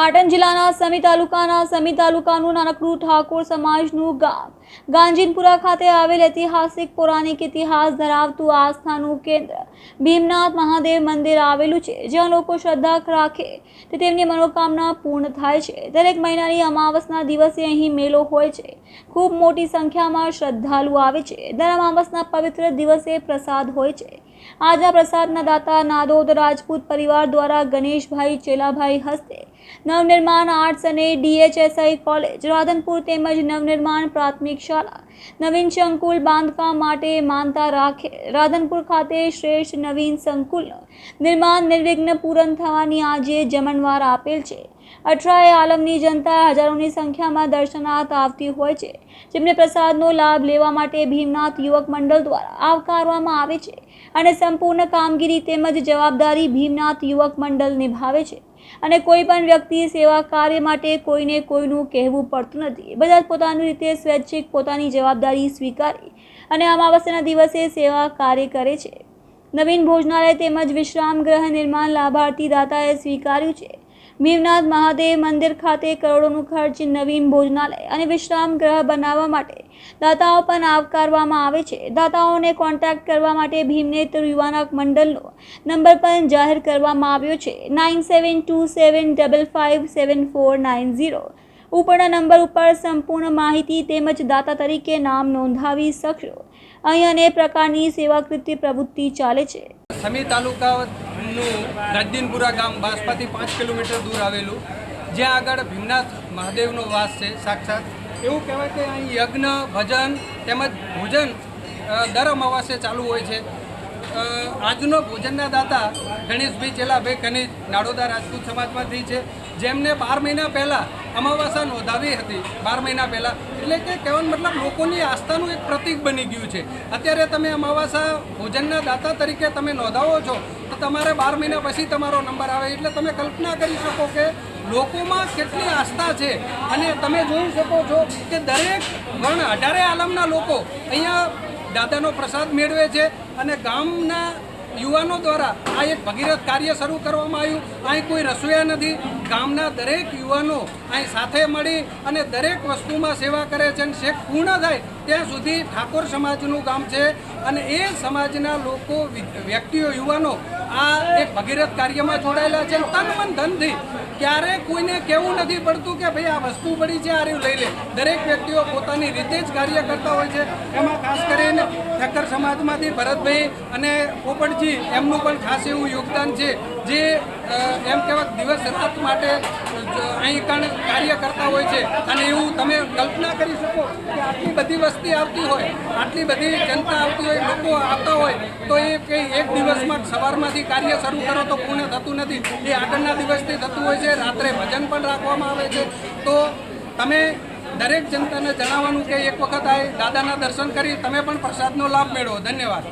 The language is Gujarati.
પાટણ જિલ્લાના સમી તાલુકાના સમી તાલુકાનું નાનકડું ઠાકોર સમાજનું ગામ. ગાંજીનપુરા ખાતે આવેલ ઐતિહાસિક પૌરાણિક ઇતિહાસ ધરાવતું આસ્થાનું કેન્દ્ર ભીમનાથ મહાદેવ મંદિર આવેલું છે, જ્યાં લોકો શ્રદ્ધા રાખે તે તેમની મનોકામના પૂર્ણ થાય છે. દરેક મહિનાની અમાવસના દિવસે અહીં મેળો હોય છે. ખૂબ મોટી સંખ્યામાં શ્રદ્ધાળુ આવે છે. દર અમાવસના પવિત્ર દિવસે પ્રસાદ હોય છે. આજના પ્રસાદના દાતા નાદોદ રાજપૂત પરિવાર દ્વારા ગણેશભાઈ ચેલાભાઈ હસ્તે નવનિર્માણ આર્ટ્સ અને ડીએચએસઆઈ કોલેજ રાધનપુર તેમજ નવનિર્માણ પ્રાથમિક શાળા. નવીન સંકુલ બાંધકામ માટે માનતા રાખે રાધનપુર ખાતે શ્રેષ્ઠ નવીન સંકુલનું નિર્માણ નિર્વિઘ્ન પૂર્ણ થવાની આજે જમણવાર આપેલ છે. અઠરાએ આલમની જનતા હજારોની સંખ્યામાં દર્શનાર્થ આવતી હોય છે. જેમને પ્રસાદનો લાભ લેવા માટે ભીમનાથ યુવક મંડળ દ્વારા આવકારવામાં આવે છે અને સંપૂર્ણ કામગીરી તેમજ જવાબદારી ભીમનાથ યુવક મંડળ નિભાવે છે. અને કોઈ પણ વ્યક્તિ સેવા કાર્ય માટે કોઈને કોઈનું કહેવું પડતું નથી. બધા જ પોતાની રીતે સ્વૈચ્છિક પોતાની જવાબદારી સ્વીકારી અને અમાવસ્યાના દિવસે સેવા કાર્ય કરે છે. નવીન ભોજનાલય તેમજ વિશ્રામ ગ્રહ નિર્માણ લાભાર્થી દાતાએ સ્વીકાર્યું છે. ભીમનાથ મહાદેવ મંદિર ખાતે કરોડોનું ખર્ચ નવીન ભોજનાલય અને વિશ્રામ ગ્રહ બનાવવા માટે દાતાઓ પણ આવકારવામાં આવે છે. દાતાઓને કોન્ટેક્ટ કરવા માટે ભીમનેત્ર યુવાનક મંડળનો નંબર પણ જાહેર કરવામાં આવ્યો છે. Nine seven two seven double five seven four nine zero ઉપરના નંબર ઉપર સંપૂર્ણ માહિતી તેમજ દાતા તરીકે નામ નોંધાવી શકશો. અહીં અનેક પ્રકારની સેવાકૃતિ પ્રવૃત્તિ ચાલે છે. સમી તાલુકાનું ગદ્દીનપુરા ગામ બાસપાથી પાંચ કિલોમીટર દૂર આવેલું. જ્યાં આગળ ભીમનાથ મહાદેવનો વાસ છે, સાક્ષાત. એવું કહેવાય કે અહીં યજ્ઞ, ભજન તેમજ ભોજન દર અમાવાસે ચાલુ હોય છે. આજનો ભોજનના દાતા ગણેશભાઈ ચેલાભાઈ કનીજ નાડોદા રાજપૂત સમાજમાંથી છે. જેમને બાર મહિના પહેલાં અમાવાસા નોંધાવી હતી બાર મહિના પહેલાં. એટલે કે કહેવાનો મતલબ લોકોની આસ્થાનું એક પ્રતીક બની ગયું છે. અત્યારે તમે અમાવાસા ભોજનના દાતા તરીકે તમે નોંધાવો છો, તો તમારે બાર મહિના પછી તમારો નંબર આવે. એટલે તમે કલ્પના કરી શકો કે લોકોમાં કેટલી આસ્થા છે. અને તમે જોઈ શકો છો કે દરેક ગણ અઢારે આલમના લોકો અહીંયા દાદાનો પ્રસાદ મેળવે છે અને ગામના યુવાનો દ્વારા આ એક ભગીરથ કાર્ય શરૂ કરવામાં આવ્યું. અહીં કોઈ રસોઈયા નથી. ગામના દરેક યુવાનો અહીં સાથે મળી અને દરેક વસ્તુમાં સેવા કરે છે અને શેખ પૂર્ણ થાય ત્યાં સુધી ઠાકોર સમાજનું ગામ છે. અને એ સમાજના લોકો વ્યક્તિઓ, યુવાનો આ એક ભગીરથ કાર્યમાં જોડાયેલા છે. તન મન ધનથી ક્યારે કોઈને કહેવું નથી પડતું કે ભાઈ આ વસ્તુ પડી છે, આ રહ્યું લઈ લે. દરેક વ્યક્તિઓ પોતાની રીતે જ કાર્ય કરતા હોય છે. એમાં ખાસ કરીને ઠક્કર સમાજમાંથી ભરતભાઈ અને પોપટજી, એમનું પણ ખાસ એવું યોગદાન છે. જે એમ કહેવાય દિવસ રાત માટે અહીં કણ કાર્ય કરતા હોય છે. અને એવું તમે કલ્પના કરી શકો કે આટલી બધી વસ્તી આવતી હોય, આટલી બધી જનતા આવતી હોય, લોકો આવતા હોય, તો એ કંઈ એક દિવસમાં સવારમાંથી કાર્ય શરૂ કરો તો પૂર્ણ થતું નથી. એ આગળના દિવસથી થતું હોય છે, રાત્રે ભજન પણ રાખવામાં આવે છે. તો તમે દરેક જનતાને જણાવવાનું કે એક વખત આ દાદાના દર્શન કરી, તમે પણ પ્રસાદનો લાભ મેળવો. ધન્યવાદ.